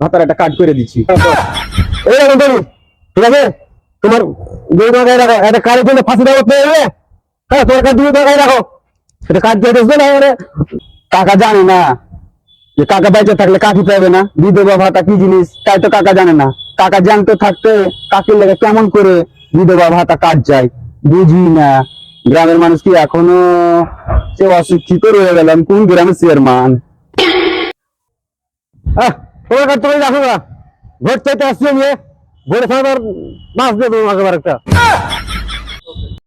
ভাতার একটা কাজ করে দিচ্ছি। ঠিক আছে? তোমার রাখো একটা কাজের জন্য ফাঁসি দেওয়া পেয়ে হ্যাঁ তোমার কাজ দুই টাকায় রাখো। এটা কাজ দিয়ে দেখবে না কাকা জানে না। যে কাকা বাইচে থাকলে কাকি পাবে না। বিধবা ভাতা কি জিনিস? তাই তো কাকা জানে না। কাকা জানতে থাকতে কাকির লেগে কেমন করে বিধবা ভাতা কাজ যায়? বুঝি না। গ্রামের মানুষ কি এখনও সে অশিক্ষিত রয়ে গেলাম কোন গ্রামের চেয়ারম্যান আহ, তোমার কাছে তুমি রাখো না। ভোট চাইতে আসছি আমি, ভোট খাবার মাছ দেবো আমাকে একটা।